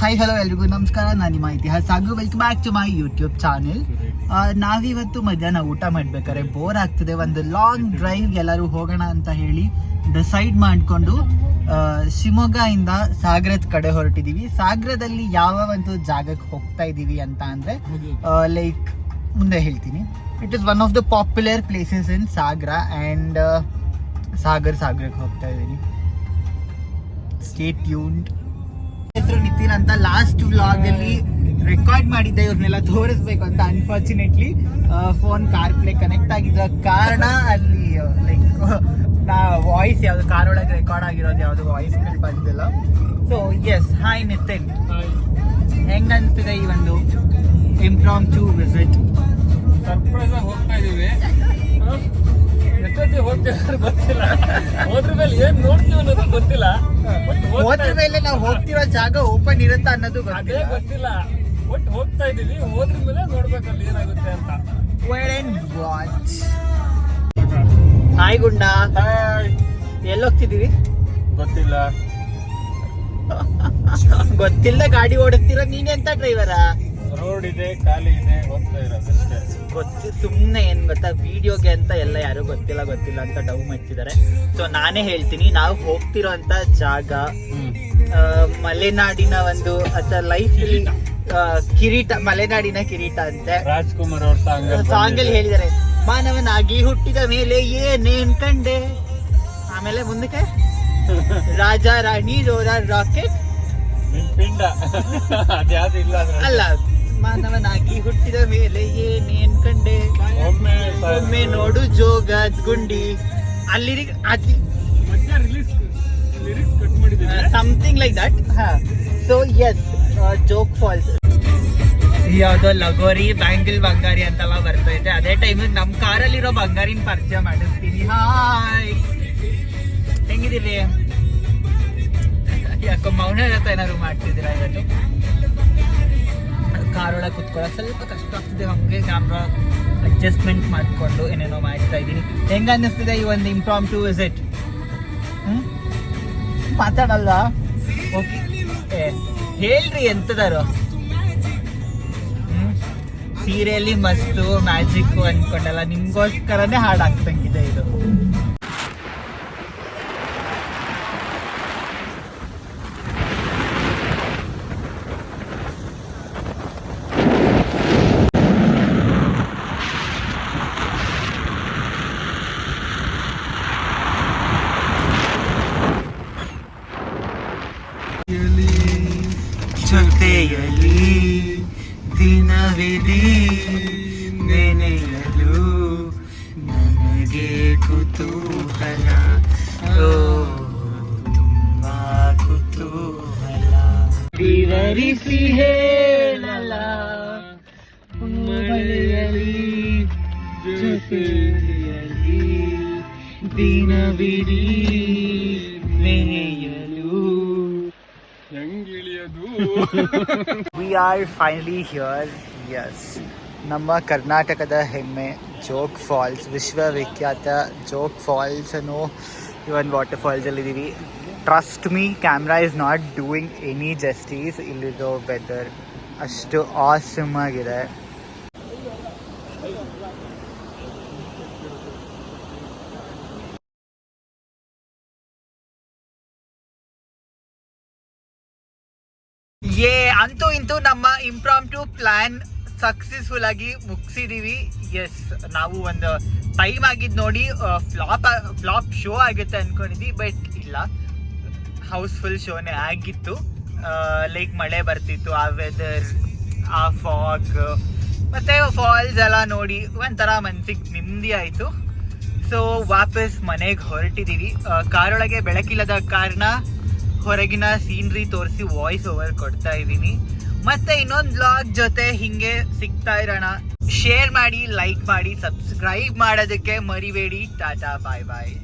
Hi hello ಎಲ್ರಿಗೂ. ನಮಸ್ಕಾರ. ನಾನು ನಿಮ್ಮ ಇತಿಹಾಸ ಹಾಗೂ welcome back to my YouTube channel ನಾವಿವತ್ತು ಮಧ್ಯಾಹ್ನ ಊಟ ಮಾಡ್ಬೇಕಾದ್ರೆ ಬೋರ್ ಆಗ್ತದೆ. ಒಂದು ಲಾಂಗ್ ಡ್ರೈವ್ ಎಲ್ಲರೂ ಹೋಗೋಣ ಅಂತ ಹೇಳಿ ಡಿಸೈಡ್ ಮಾಡಿಕೊಂಡು ಶಿವಮೊಗ್ಗ ಇಂದ ಸಾಗರದ ಕಡೆ ಹೊರಟಿದೀವಿ. ಸಾಗರದಲ್ಲಿ ಯಾವ ಒಂದು ಜಾಗಕ್ಕೆ ಹೋಗ್ತಾ ಇದ್ದೀವಿ ಅಂತ ಅಂದರೆ ಲೈಕ್ ಮುಂದೆ ಹೇಳ್ತೀನಿ. It is one of the popular places in Sagara and Sagar ಸಾಗರಕ್ಕೆ ಹೋಗ್ತಾ ಇದ್ದೀನಿ ಸ್ಟೇ ಟ್ಯೂನ್ಡ್ ಹೆಸರು ನಿತಿನ್ ಅಂತ ಲಾಸ್ಟ್ ವ್ಲಾಗ್ ಅಲ್ಲಿ ರೆಕಾರ್ಡ್ ಮಾಡಿದ್ದೆ ಇವ್ರನ್ನೆಲ್ಲ ತೋರಿಸ್ಬೇಕು ಅಂತ. Unfortunately phone car play connect ಆಗಿದ್ದ ಕಾರಣ ಅಲ್ಲಿ ಲೈಕ್ ನಾ ವಾಯ್ಸ್ ಯಾವ್ದು ಕಾರ್ ಒಳಗೆ ರೆಕಾರ್ಡ್ ಆಗಿರೋದು ಯಾವ್ದು ವಾಯ್ಸ್ ಮೇಲೆ ಬಂದಿಲ್ಲ. So yes hi Nitin. ಹೆಂಗ್ ಅನ್ಸ್ತಿದೆ ಈ ಒಂದು ಇಂಪ್ರಾಮ್ ಟು ವಿಸಿಟ್ ಸರ್ಪ್ರೈಸ್ ಆಗಿ ಹೋಗ್ತಾ ಇದೀವಿ. ಎಷ್ಟೊತ್ತಿಗೆ ಹೋಗ್ತೀವಿ ಗೊತ್ತಿಲ್ಲ. ಹೋದ್ರ ಮೇಲೆ ಏನ್ ನೋಡ್ತೀವಿ ಅನ್ನೋದು ಗೊತ್ತಿಲ್ಲ. ಹೋದ್ರ ಮೇಲೆ ನಾವು ಹೋಗ್ತಿರೋ ಜಾಗ ಓಪನ್ ಇರುತ್ತಾ ಅನ್ನೋದು ಅದೇ ಗೊತ್ತಿಲ್ಲ. ಒಟ್ಟು ಹೋಗ್ತಾ ಇದೀವಿ ಹೋದ್ರ ಮೇಲೆ ನೋಡ್ಬೇಕು ಅಲ್ಲಿ ಏನಾಗುತ್ತೆ ಅಂತ. ವಾಚ್ ಹಾಯ್ ಗುಂಡ. ಎಲ್ಲಿ ಹೋಗ್ತಿದೀವಿ ಗೊತ್ತಿಲ್ಲ. ಗೊತ್ತಿಲ್ಲ ಗಾಡಿ ಓಡಿಸ್ತೀರ ನೀನೆಂತ ಡ್ರೈವರಾ ರೋಡ್ ಇದೆ ಖಾಲಿ ಇದೆ ಹೋಗ್ತಾ ಇರೋದಷ್ಟೇ ಗೊತ್ತಿ ಸುಮ್ಮನೆ ಏನ್ ಗೊತ್ತಾ? ವಿಡಿಯೋಗೆ ಅಂತ ಎಲ್ಲ ಯಾರು ಗೊತ್ತಿಲ್ಲ ಗೊತ್ತಿಲ್ಲ ಅಂತ ಡೌ ಮಾಡ್ತಿದ್ದಾರೆ ಸೊ ನಾನೇ ಹೇಳ್ತೀನಿ ನಾವು ಹೋಗ್ತಿರೋ ಅಂತ ಜಾಗ ಆ, ಮಲೆನಾಡಿನ ಒಂದು ಅಥವಾ ಲೈಫ್ ಕಿರೀಟ ಮಲೆನಾಡಿನ ಕಿರೀಟ ಅಂತೆ. ರಾಜ್ಕುಮಾರ್ ಅವ್ರ ಸಾಂಗ್ ಸಾಂಗ್ ಅಲ್ಲಿ ಹೇಳಿದ್ದಾರೆ ಮಾನವನಾಗಿ ಹುಟ್ಟಿದ ಮೇಲೆ ಏನೇನ್ ಕಂಡೆ? ಆಮೇಲೆ ಮುಂದಕ್ಕೆ ರಾಜ ರಾಣಿ ರೋರ ರಾಕೆಟ್. ನಿನ್ ಪಿಂಡ. ಅದ್ಯಾವ್ದು ಇಲ್ಲ ಅದ್ರಲ್ಲಿ. ಅಲ್ಲ ಮಾನವನಾಗಿ ಹುಟ್ಟಿದ ಮೇಲೆ ಏನೇನ್ ಕಂಡೆ ಒಮ್ಮೆ ನೋಡು ಜೋಗ ಗುಂಡಿ. ಅಲ್ಲಿ something like that so yes Jog falls ಯಾವ್ದೋ ಲಗೋರಿ ಬ್ಯಾಂಗಲ್ ಬಂಗಾರಿ ಅಂತೆಲ್ಲ ಬರ್ತೈತೆ. ಅದೇ ಟೈಮ್ ನಮ್ಮ ಕಾರಲ್ಲಿರೋ ಬಂಗಾರಿನ ಪರಿಚಯ ಮಾಡಿಸ್ತೀನಿ ಹಾಯ್ ಹೆಂಗಿದ್ದೀರಿ? ಯಾಕೋ ಮೌನ ಏನಾದ್ರು ಮಾಡ್ತಿದ್ದೀರಾ ಇವತ್ತು? ಕಾರ್ ಒಳಗೆ ಕುತ್ಕೊಳ್ಳೋಕೆ ಸ್ವಲ್ಪ ಕಷ್ಟ ಆಗ್ತಿದೆ. ಹಂಗೆ ಕ್ಯಾಮ್ರಾ ಅಡ್ಜಸ್ಟ್ಮೆಂಟ್ ಮಾಡಿಕೊಂಡು ಏನೇನೋ ಮಾಡ್ತಾ ಇದ್ದೀನಿ. ಹೆಂಗ ಅನ್ನಿಸ್ತಿದೆ ಈ ಒಂದು ಇಂಪ್ರಾಮ್ ಟು ವಿಸಿಟ್ ಮಾತಾಡಲ್ಲ? ಓಕೆ ಹೇಳ್ರಿ ಎಂತದಾರು? ಸೀರೆಯಲ್ಲಿ ಮಸ್ತು ಮ್ಯಾಜಿಕ್ ಅನ್ಕೊಂಡಲ್ಲ. ನಿಮ್ಗೋಸ್ಕರನೇ ಹಾಡು ಹಾಕ್ತಂಗಿದೆ ಇದು. ಜೊತೆಯಲ್ಲಿ ದಿನವಿಡೀ ನೆನೆಯಲು ನನಗೆ ಕುತೂಹಲ. ಓ ತುಂಬಾ ಕುತೂಹಲ. ವಿವರಿಸಿ ಹೇಳಲ ಮಳೆಯಲಿ ಜೊತೆಯಲ್ಲಿ ದಿನವಿಡೀ ನೆನೆಯ we are finally here yes ನಮ್ಮ ಕರ್ನಾಟಕದ ಹೆಮ್ಮೆ, ಜೋಗ್ ಫಾಲ್ಸ್, ವಿಶ್ವವಿಖ್ಯಾತ ಜೋಗ್ ಫಾಲ್ಸ್ ಅನ್ನೋ ಈ ಒಂದು water ಫಾಲ್ಸಲ್ಲಿದ್ದೀವಿ trust me camera is not doing any justice ಇಲ್ಲಿರೋ ವೆದರ್ ಅಷ್ಟು ಆಸಮ್ ಆಗಿದೆ. ಏ, ಅಂತೂ ಇಂತೂ ನಮ್ಮ ಇಂಪ್ರಾಂಪ್ಟು ಪ್ಲಾನ್ ಸಕ್ಸಸ್ಫುಲ್ ಆಗಿ ಮುಗಿಸಿದೀವಿ. ಎಸ್ ನಾವು ಒಂದು ಟೈಮ್ ಆಗಿದ್ ನೋಡಿ ಫ್ಲಾಪ್ ಫ್ಲಾಪ್ ಶೋ ಆಗುತ್ತೆ ಅನ್ಕೊಂಡಿದ್ವಿ ಬಟ್ ಇಲ್ಲ. ಹೌಸ್ಫುಲ್ ಶೋನೇ ಆಗಿತ್ತು. ಲೈಕ್ ಮಳೆ ಬರ್ತಿತ್ತು, ಆ ವೆದರ್ ಆ ಫಾಗ್ ಮತ್ತೆ ಫಾಲ್ಸ್ ಎಲ್ಲ ನೋಡಿ ಒಂಥರ ಮನ್ಸಿಗೆ ನೆಮ್ಮದಿ ಆಯಿತು. ಸೊ ವಾಪಸ್ ಮನೆಗೆ ಹೊರಟಿದ್ದೀವಿ ಕಾರೊಳಗೆ ಬೆಳಕಿಲ್ಲದ ಕಾರಣ ಹೊರಗಿನ ಸೀನ್ರಿ ತೋರಿಸಿ ವಾಯ್ಸ್ ಓವರ್ ಕೊಡ್ತಾ ಇದ್ದೀನಿ. ಮತ್ತೆ ಇನ್ನೊಂದು ಬ್ಲಾಗ್ ಜೊತೆ ಹಿಂಗೆ ಸಿಗ್ತಾ ಇರೋಣ. ಶೇರ್ ಮಾಡಿ ಲೈಕ್ ಮಾಡಿ ಸಬ್ಸ್ಕ್ರೈಬ್ ಮಾಡೋದಕ್ಕೆ ಮರಿಬೇಡಿ. ಟಾಟಾ ಬಾಯ್ ಬಾಯ್